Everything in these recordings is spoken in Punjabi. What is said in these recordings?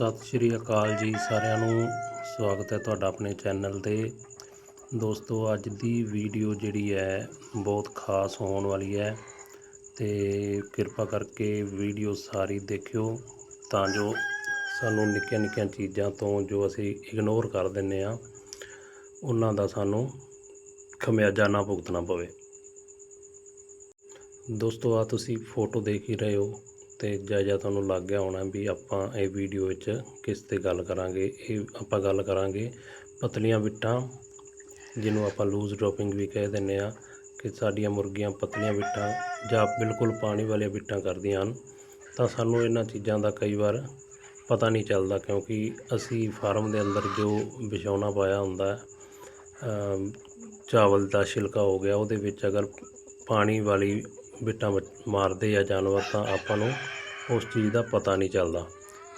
ਸਤਿ ਸ਼੍ਰੀ ਅਕਾਲ ਜੀ ਸਾਰਿਆਂ ਨੂੰ। ਸਵਾਗਤ ਹੈ ਤੁਹਾਡਾ ਆਪਣੇ ਚੈਨਲ ਤੇ। ਦੋਸਤੋ, ਅੱਜ ਦੀ ਵੀਡੀਓ ਜਿਹੜੀ ਹੈ, ਬਹੁਤ ਖਾਸ ਹੋਣ ਵਾਲੀ ਹੈ। ਤੇ ਕਿਰਪਾ ਕਰਕੇ ਵੀਡੀਓ ਸਾਰੀ ਦੇਖਿਓ, ਤਾਂ ਜੋ ਸਾਨੂੰ ਨਿੱਕੀਆਂ ਨਿੱਕੀਆਂ ਚੀਜ਼ਾਂ ਤੋਂ ਜੋ ਅਸੀਂ ਇਗਨੋਰ ਕਰ ਦਿੰਨੇ ਆ ਉਹਨਾਂ ਦਾ ਸਾਨੂੰ ਖਮਿਆਜਾ ਨਾ ਭੁਗਤਣਾ ਪਵੇ। ਦੋਸਤੋ ਆ ਤੁਸੀਂ ਫੋਟੋ ਦੇਖ ਹੀ ਰਹੇ ਹੋ। ਤੇ ਜਾਇਜਾ ਤੁਹਾਨੂੰ ਲੱਗ ਗਿਆ ਹੋਣਾ ਵੀ ਆਪਾਂ ਇਹ ਵੀਡੀਓ ਵਿੱਚ ਕਿਸ ਤੇ ਗੱਲ ਕਰਾਂਗੇ, ਇਹ ਆਪਾਂ ਗੱਲ ਕਰਾਂਗੇ ਪਤਲੀਆਂ ਬਿੱਟਾਂ, ਜਿਹਨੂੰ ਆਪਾਂ ਲੂਜ਼ ਡ੍ਰੌਪਿੰਗ ਵੀ ਕਹਿ ਦਿੰਦੇ ਆ ਕਿ ਸਾਡੀਆਂ ਮੁਰਗੀਆਂ ਪਤਲੀਆਂ ਬਿੱਟਾਂ ਜਾਂ ਬਿਲਕੁਲ ਪਾਣੀ ਵਾਲੀਆਂ ਬਿੱਟਾਂ ਕਰਦੀਆਂ ਹਨ। ਤਾਂ ਸਾਨੂੰ ਇਹਨਾਂ ਚੀਜ਼ਾਂ ਦਾ ਕਈ ਵਾਰ ਪਤਾ ਨਹੀਂ ਚੱਲਦਾ, ਕਿਉਂਕਿ ਅਸੀਂ ਫਾਰਮ ਦੇ ਅੰਦਰ ਜੋ ਵਿਛਾਉਣਾ ਪਾਇਆ ਹੁੰਦਾ ਚਾਵਲ ਦਾ ਛਿਲਕਾ ਹੋ ਗਿਆ, ਉਹਦੇ ਵਿੱਚ ਅਗਰ ਪਾਣੀ ਵਾਲੀ ਬਿੱਟਾਂ ਵੱਟ- ਮਾਰਦੇ ਆ ਜਾਨਵਰ ਤਾਂ ਆਪਾਂ ਨੂੰ ਉਸ ਚੀਜ਼ ਦਾ ਪਤਾ ਨਹੀਂ ਚੱਲਦਾ।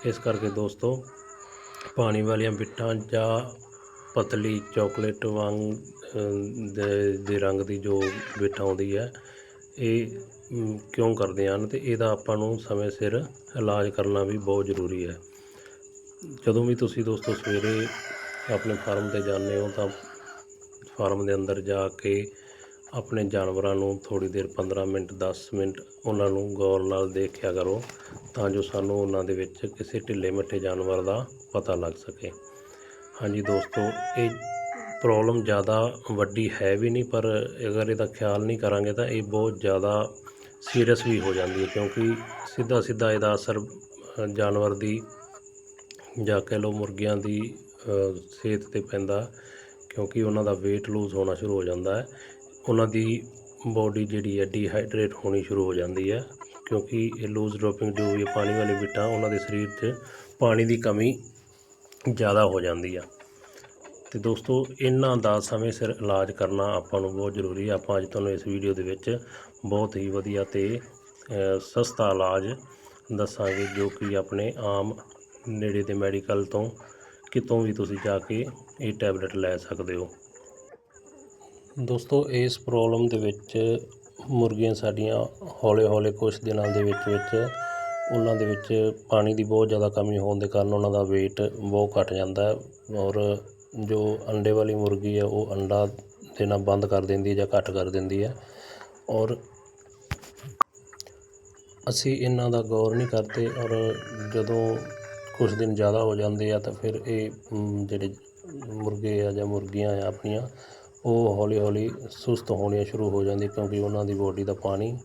ਇਸ ਕਰਕੇ ਦੋਸਤੋ, ਪਾਣੀ ਵਾਲੀਆਂ ਬਿੱਟਾਂ ਜਾਂ ਪਤਲੀ ਚਾਕਲੇਟ ਵਾਂਗ ਦੇ ਰੰਗ ਦੀ ਜੋ ਬਿੱਟ ਆਉਂਦੀ ਹੈ, ਇਹ ਕਿਉਂ ਕਰਦੇ ਹਨ ਤੇ ਇਹਦਾ ਆਪਾਂ ਨੂੰ ਸਮੇਂ ਸਿਰ ਇਲਾਜ ਕਰਨਾ ਵੀ ਬਹੁਤ ਜ਼ਰੂਰੀ ਹੈ। ਜਦੋਂ ਵੀ ਤੁਸੀਂ ਦੋਸਤੋ ਸਵੇਰੇ ਆਪਣੇ ਫਾਰਮ ਤੇ ਜਾਂਦੇ ਹੋ ਤਾਂ ਫਾਰਮ ਦੇ ਅੰਦਰ ਜਾ ਕੇ ਆਪਣੇ ਜਾਨਵਰਾਂ ਨੂੰ ਥੋੜੀ ਦੇਰ 15 ਮਿੰਟ 10 ਮਿੰਟ ਉਹਨਾਂ ਨੂੰ ਗੌਰ ਨਾਲ ਦੇਖਿਆ ਕਰੋ ਤਾਂ ਜੋ ਸਾਨੂੰ ਉਹਨਾਂ ਦੇ ਵਿੱਚ ਕਿਸੇ ਢਿੱਲੇ ਮੱਠੇ ਜਾਨਵਰ ਦਾ ਪਤਾ ਲੱਗ ਸਕੇ। ਹਾਂਜੀ ਦੋਸਤੋ, ਇਹ ਪ੍ਰੋਬਲਮ ਜ਼ਿਆਦਾ ਵੱਡੀ ਹੈ ਵੀ ਨਹੀਂ, ਪਰ ਅਗਰ ਇਹਦਾ ਖਿਆਲ ਨਹੀਂ ਕਰਾਂਗੇ ਤਾਂ ਇਹ ਬਹੁਤ ਜ਼ਿਆਦਾ ਸੀਰੀਅਸ ਵੀ ਹੋ ਜਾਂਦੀ ਹੈ ਕਿਉਂਕਿ ਸਿੱਧਾ ਸਿੱਧਾ ਇਹਦਾ ਅਸਰ ਜਾਨਵਰ ਦੀ ਜਾਂ ਕਹਿ ਲਓ ਮੁਰਗੀਆਂ ਦੀ ਸਿਹਤ ਤੇ ਪੈਂਦਾ ਕਿਉਂਕਿ ਉਹਨਾਂ ਦਾ weight ਲੂਜ਼ ਹੋਣਾ ਸ਼ੁਰੂ ਹੋ ਜਾਂਦਾ ਹੈ। ਉਹਨਾਂ ਦੀ ਬੋਡੀ ਜਿਹੜੀ ਹੈ ਡੀਹਾਈਡਰੇਟ ਹੋਣੀ ਸ਼ੁਰੂ ਹੋ ਜਾਂਦੀ ਹੈ ਕਿਉਂਕਿ ਇਹ ਲੂਜ਼ ਡ੍ਰੌਪਿੰਗ ਜੋ ਵੀ ਹੈ ਪਾਣੀ ਵਾਲੀ ਬਿੱਟਾਂ, ਉਹਨਾਂ ਦੇ ਸਰੀਰ 'ਚ ਪਾਣੀ ਦੀ ਕਮੀ ਜ਼ਿਆਦਾ ਹੋ ਜਾਂਦੀ ਆ। ਤੇ ਦੋਸਤੋ, ਇਹਨਾਂ ਦਾ ਸਮੇਂ ਸਿਰ ਇਲਾਜ ਕਰਨਾ ਆਪਾਂ ਨੂੰ ਬਹੁਤ ਜ਼ਰੂਰੀ ਹੈ ਆਪਾਂ ਅੱਜ ਤੁਹਾਨੂੰ ਇਸ ਵੀਡੀਓ ਦੇ ਵਿੱਚ ਬਹੁਤ ਹੀ ਵਧੀਆ ਤੇ ਸਸਤਾ ਇਲਾਜ ਦੱਸਾਂਗੇ ਜੋ ਕਿ ਆਪਣੇ ਆਮ ਨੇੜੇ ਦੇ ਮੈਡੀਕਲ ਤੋਂ ਕਿਤੋਂ ਵੀ ਤੁਸੀਂ ਜਾ ਕੇ ਇਹ ਟੈਬਲੇਟ ਲੈ ਸਕਦੇ ਹੋ। ਦੋਸਤੋ, ਇਸ ਪ੍ਰੋਬਲਮ ਦੇ ਵਿੱਚ ਮੁਰਗੀਆਂ ਸਾਡੀਆਂ ਹੌਲੇ ਹੌਲੇ ਕੁਝ ਦਿਨਾਂ ਦੇ ਵਿੱਚ ਵਿੱਚ ਉਹਨਾਂ ਦੇ ਵਿੱਚ ਪਾਣੀ ਦੀ ਬਹੁਤ ਜ਼ਿਆਦਾ ਕਮੀ ਹੋਣ ਦੇ ਕਾਰਨ ਉਹਨਾਂ ਦਾ weight ਬਹੁਤ ਘਟ ਜਾਂਦਾ ਹੈ ਔਰ ਜੋ ਅੰਡੇ ਵਾਲੀ ਮੁਰਗੀ ਹੈ, ਉਹ ਅੰਡਾ ਦੇਣਾ ਬੰਦ ਕਰ ਦਿੰਦੀ ਹੈ ਜਾਂ ਘੱਟ ਕਰ ਦਿੰਦੀ ਹੈ ਔਰ ਅਸੀਂ ਇਹਨਾਂ ਦਾ ਗੌਰ ਨਹੀਂ ਕਰਦੇ ਔਰ ਜਦੋਂ ਕੁਝ ਦਿਨ ਜ਼ਿਆਦਾ ਹੋ ਜਾਂਦੇ ਆ ਤਾਂ ਫਿਰ ਇਹ ਜਿਹੜੇ ਮੁਰਗੇ ਆ ਜਾਂ ਮੁਰਗੀਆਂ ਆ ਆਪਣੀਆਂ ਉਹ ਹੌਲੀ ਹੌਲੀ ਸੁਸਤ ਹੋਣੀਆਂ ਸ਼ੁਰੂ ਹੋ ਜਾਂਦੀ ਕਿਉਂਕਿ ਉਹਨਾਂ ਦੀ ਬੋਡੀ ਦਾ ਪਾਣੀ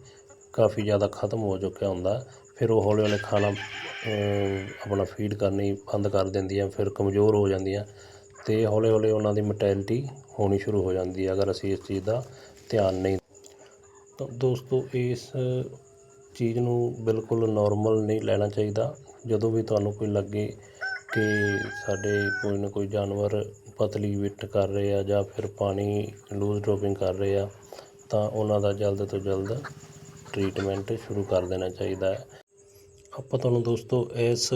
ਕਾਫੀ ਜ਼ਿਆਦਾ ਖਤਮ ਹੋ ਚੁੱਕਿਆ ਹੁੰਦਾ। ਫਿਰ ਉਹ ਹੌਲੀ ਹੌਲੀ ਖਾਣਾ ਆਪਣਾ ਫੀਡ ਕਰਨੀ ਬੰਦ ਕਰ ਦਿੰਦੀਆਂ, ਫਿਰ ਕਮਜ਼ੋਰ ਹੋ ਜਾਂਦੀਆਂ ਅਤੇ ਹੌਲੀ ਹੌਲੀ ਉਹਨਾਂ ਦੀ ਮੈਂਟੈਲਿਟੀ ਹੋਣੀ ਸ਼ੁਰੂ ਹੋ ਜਾਂਦੀ ਹੈ ਅਗਰ ਅਸੀਂ ਇਸ ਚੀਜ਼ ਦਾ ਧਿਆਨ ਨਹੀਂ ਤਾਂ ਦੋਸਤੋ ਇਸ ਚੀਜ਼ ਨੂੰ ਬਿਲਕੁਲ ਨਾਰਮਲ ਨਹੀਂ ਲੈਣਾ ਚਾਹੀਦਾ। ਜਦੋਂ ਵੀ ਤੁਹਾਨੂੰ ਕੋਈ ਲੱਗੇ ਕਿ ਸਾਡੇ ਕੋਈ ਨਾ ਕੋਈ ਜਾਨਵਰ ਪਤਲੀ ਵਿੱਟ ਕਰ ਰਹੇ ਆ ਜਾਂ ਫਿਰ ਪਾਣੀ ਲੂਜ਼ ਡ੍ਰੌਪਿੰਗ ਕਰ ਰਹੇ ਆ, ਤਾਂ ਉਹਨਾਂ ਦਾ ਜਲਦ ਤੋਂ ਜਲਦ ਟ੍ਰੀਟਮੈਂਟ ਸ਼ੁਰੂ ਕਰ ਦੇਣਾ ਚਾਹੀਦਾ ਹੈ। ਆਪਾਂ ਤੁਹਾਨੂੰ ਦੋਸਤੋ ਇਸ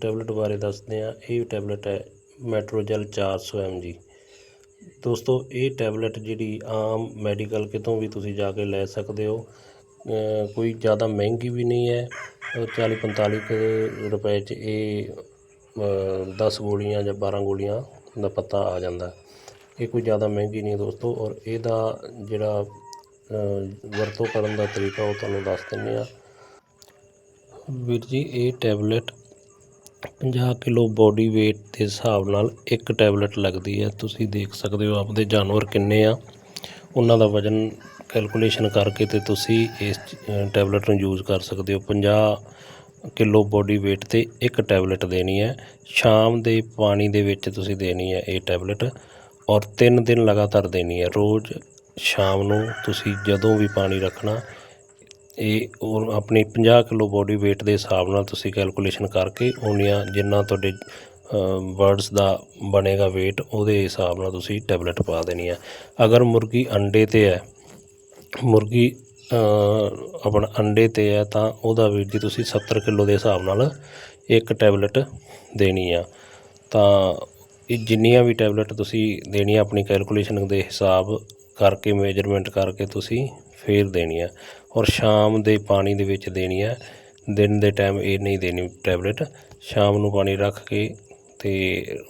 ਟੈਬਲੇਟ ਬਾਰੇ ਦੱਸਦੇ ਹਾਂ। ਇਹ ਟੈਬਲੇਟ ਹੈ ਮੈਟਰੋਜੈਲ 400 mg ਦੋਸਤੋ, ਇਹ ਟੈਬਲੇਟ ਜਿਹੜੀ ਆਮ ਮੈਡੀਕਲ ਕਿਤੋਂ ਵੀ ਤੁਸੀਂ ਜਾ ਕੇ ਲੈ ਸਕਦੇ ਹੋ ਕੋਈ ਜ਼ਿਆਦਾ ਮਹਿੰਗੀ ਵੀ ਨਹੀਂ ਹੈ। 40 45 ਕੁ ਰੁਪਏ 'ਚ ਇਹ 10 ਗੋਲੀਆਂ ਜਾਂ 12 ਗੋਲੀਆਂ ਦਾ ਪੱਤਾ ਆ ਜਾਂਦਾ। ਇਹ ਕੋਈ ਜ਼ਿਆਦਾ ਮਹਿੰਗੀ ਨਹੀਂ ਦੋਸਤੋ ਔਰ ਇਹਦਾ ਜਿਹੜਾ ਵਰਤੋਂ ਕਰਨ ਦਾ ਤਰੀਕਾ ਉਹ ਤੁਹਾਨੂੰ ਦੱਸ ਦਿੰਦੇ ਆ ਵੀਰ ਜੀ, ਇਹ ਟੈਬਲੇਟ 50 ਕਿਲੋ ਬੋਡੀ weight ਦੇ ਹਿਸਾਬ ਨਾਲ ਇੱਕ ਟੈਬਲੇਟ ਲੱਗਦੀ ਹੈ। ਤੁਸੀਂ ਦੇਖ ਸਕਦੇ ਹੋ ਆਪਦੇ ਜਾਨਵਰ ਕਿੰਨੇ ਆ। ਉਹਨਾਂ ਦਾ ਵਜ਼ਨ ਕੈਲਕੂਲੇਸ਼ਨ ਕਰਕੇ ਤੇ ਤੁਸੀਂ ਇਸ ਟੈਬਲੇਟ ਨੂੰ ਯੂਜ਼ ਕਰ ਸਕਦੇ ਹੋ। 50 ਕਿਲੋ ਬੋਡੀ weight ਤੇ ਇੱਕ ਟੈਬਲੇਟ ਦੇਣੀ ਹੈ। ਸ਼ਾਮ ਦੇ ਪਾਣੀ ਦੇ ਵਿੱਚ ਤੁਸੀਂ ਦੇਣੀ ਹੈ ਇਹ ਟੈਬਲੇਟ ਔਰ 3 ਦਿਨ ਲਗਾਤਾਰ ਦੇਣੀ ਹੈ। ਰੋਜ਼ ਸ਼ਾਮ ਨੂੰ ਤੁਸੀਂ ਜਦੋਂ ਵੀ ਪਾਣੀ ਰੱਖਣਾ, ਇਹ ਆਪਣੀ 50 ਕਿਲੋ ਬੋਡੀ weight ਦੇ ਹਿਸਾਬ ਨਾਲ ਤੁਸੀਂ ਕੈਲਕੂਲੇਸ਼ਨ ਕਰਕੇ ਉਹਨੀਆਂ ਜਿੰਨਾ ਤੁਹਾਡੇ ਬਰਡਸ ਦਾ ਬਣੇਗਾ weight, ਉਹਦੇ ਹਿਸਾਬ ਨਾਲ ਤੁਸੀਂ ਟੈਬਲੇਟ ਪਾ ਦੇਣੀ ਹੈ। ਅਗਰ ਮੁਰਗੀ ਅੰਡੇ ਤੇ ਹੈ, ਮੁਰਗੀ ਆਪਣਾ ਅੰਡੇ ਤੇ ਹੈ ਤਾਂ ਉਹਦਾ ਵੀਰ ਜੀ ਤੁਸੀਂ 70 ਕਿਲੋ ਦੇ ਹਿਸਾਬ ਨਾਲ ਇੱਕ ਟੈਬਲੇਟ ਦੇਣੀ ਆ। ਤਾਂ ਇਹ ਜਿੰਨੀਆਂ ਵੀ ਟੈਬਲੇਟ ਤੁਸੀਂ ਦੇਣੀ ਆ ਆਪਣੀ ਕੈਲਕੂਲੇਸ਼ਨ ਦੇ ਹਿਸਾਬ ਕਰਕੇ ਮੇਜਰਮੈਂਟ ਕਰਕੇ ਤੁਸੀਂ ਫੇਰ ਦੇਣੀ ਆ। ਔਰ ਸ਼ਾਮ ਦੇ ਪਾਣੀ ਦੇ ਵਿੱਚ ਦੇਣੀ ਹੈ ਦਿਨ ਦੇ ਟਾਈਮ ਇਹ ਨਹੀਂ ਦੇਣੀ ਟੈਬਲੇਟ। ਸ਼ਾਮ ਨੂੰ ਪਾਣੀ ਰੱਖ ਕੇ ਤੇ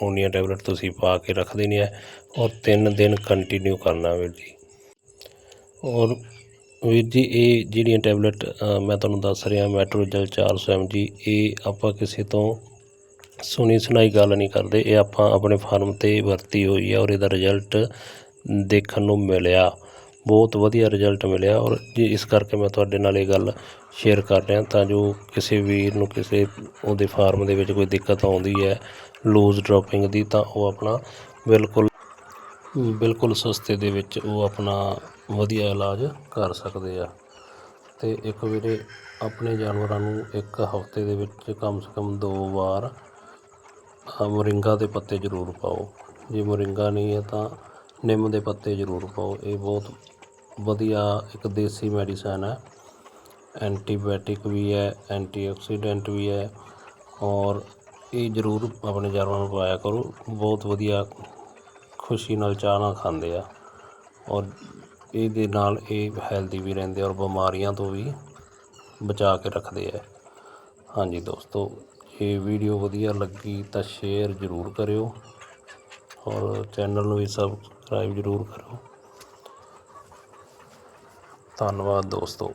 ਉਨੀਆਂ ਟੈਬਲੇਟ ਤੁਸੀਂ ਪਾ ਕੇ ਰੱਖ ਦੇਣੀ ਹੈ ਔਰ ਤਿੰਨ ਦਿਨ ਕੰਟੀਨਿਊ ਕਰਨਾ ਵੀਰ ਜੀ। ਔਰ ਵੀਰ ਜੀ, ਇਹ ਜਿਹੜੀਆਂ ਟੈਬਲੇਟ ਮੈਂ ਤੁਹਾਨੂੰ ਦੱਸ ਰਿਹਾ ਮੈਟਰੋਜਲ 400 mg ਇਹ ਆਪਾਂ ਕਿਸੇ ਤੋਂ ਸੁਣੀ ਸੁਣਾਈ ਗੱਲ ਨਹੀਂ ਕਰਦੇ। ਇਹ ਆਪਾਂ ਆਪਣੇ ਫਾਰਮ ਤੇ ਵਰਤੀ ਹੋਈ ਹੈ ਔਰ ਇਹਦਾ ਰਿਜ਼ਲਟ ਦੇਖਣ ਨੂੰ ਮਿਲਿਆ। ਬਹੁਤ ਵਧੀਆ ਰਿਜ਼ਲਟ ਮਿਲਿਆ ਔਰ ਜੀ, ਇਸ ਕਰਕੇ ਮੈਂ ਤੁਹਾਡੇ ਨਾਲ ਇਹ ਗੱਲ ਸ਼ੇਅਰ ਕਰ ਰਿਹਾ। ਤਾਂ ਜੋ ਕਿਸੇ ਵੀਰ ਨੂੰ ਕਿਸੇ ਉਹਦੇ ਫਾਰਮ ਦੇ ਵਿੱਚ ਕੋਈ ਦਿੱਕਤ ਆਉਂਦੀ ਹੈ ਲੂਜ਼ ਡ੍ਰੌਪਿੰਗ ਦੀ, ਤਾਂ ਉਹ ਆਪਣਾ ਬਿਲਕੁਲ ਬਿਲਕੁਲ ਸਸਤੇ ਦੇ ਵਿੱਚ ਉਹ ਆਪਣਾ ਵਧੀਆ ਇਲਾਜ ਕਰ ਸਕਦੇ ਆ। ਅਤੇ ਇੱਕ ਵੀਰੇ ਆਪਣੇ ਜਾਨਵਰਾਂ ਨੂੰ ਇੱਕ ਹਫ਼ਤੇ ਦੇ ਵਿੱਚ ਕਮ ਸੇ ਕਮ ਦੋ ਵਾਰ ਅ, ਮੋਰਿੰਗਾ ਦੇ ਪੱਤੇ ਜ਼ਰੂਰ ਪਾਓ। ਜੇ ਮੋਰਿੰਗਾ ਨਹੀਂ ਹੈ ਤਾਂ ਨਿੰਮ ਦੇ ਪੱਤੇ ਜ਼ਰੂਰ ਪਾਓ। ਇਹ ਬਹੁਤ ਵਧੀਆ ਇੱਕ ਦੇਸੀ ਮੈਡੀਸਨ ਹੈ। ਐਂਟੀਬਾਇਓਟਿਕ ਵੀ ਹੈ ਐਂਟੀਆਕਸੀਡੈਂਟ ਵੀ ਹੈ ਔਰ ਇਹ ਜ਼ਰੂਰ ਆਪਣੇ ਜਾਨਵਰਾਂ ਨੂੰ ਪਾਇਆ ਕਰੋ। ਬਹੁਤ ਵਧੀਆ ਖੁਸ਼ੀ ਨਾਲ ਚਾਹ ਨਾਲ ਖਾਂਦੇ ਆ। ਔਰ ਇਹਦੇ ਨਾਲ ਇਹ ਹੈਲਦੀ ਵੀ ਰਹਿੰਦੇ ਔਰ ਬਿਮਾਰੀਆਂ ਤੋਂ ਵੀ ਬਚਾ ਕੇ ਰੱਖਦੇ ਆ। ਹਾਂਜੀ ਦੋਸਤੋ ਇਹ ਵੀਡੀਓ ਵਧੀਆ ਲੱਗੀ ਤਾਂ ਸ਼ੇਅਰ ਜ਼ਰੂਰ ਕਰਿਓ ਔਰ ਚੈਨਲ ਨੂੰ ਵੀ ਸਬਸਕ੍ਰਾਈਬ ਜ਼ਰੂਰ ਕਰੋ ਧੰਨਵਾਦ ਦੋਸਤੋ।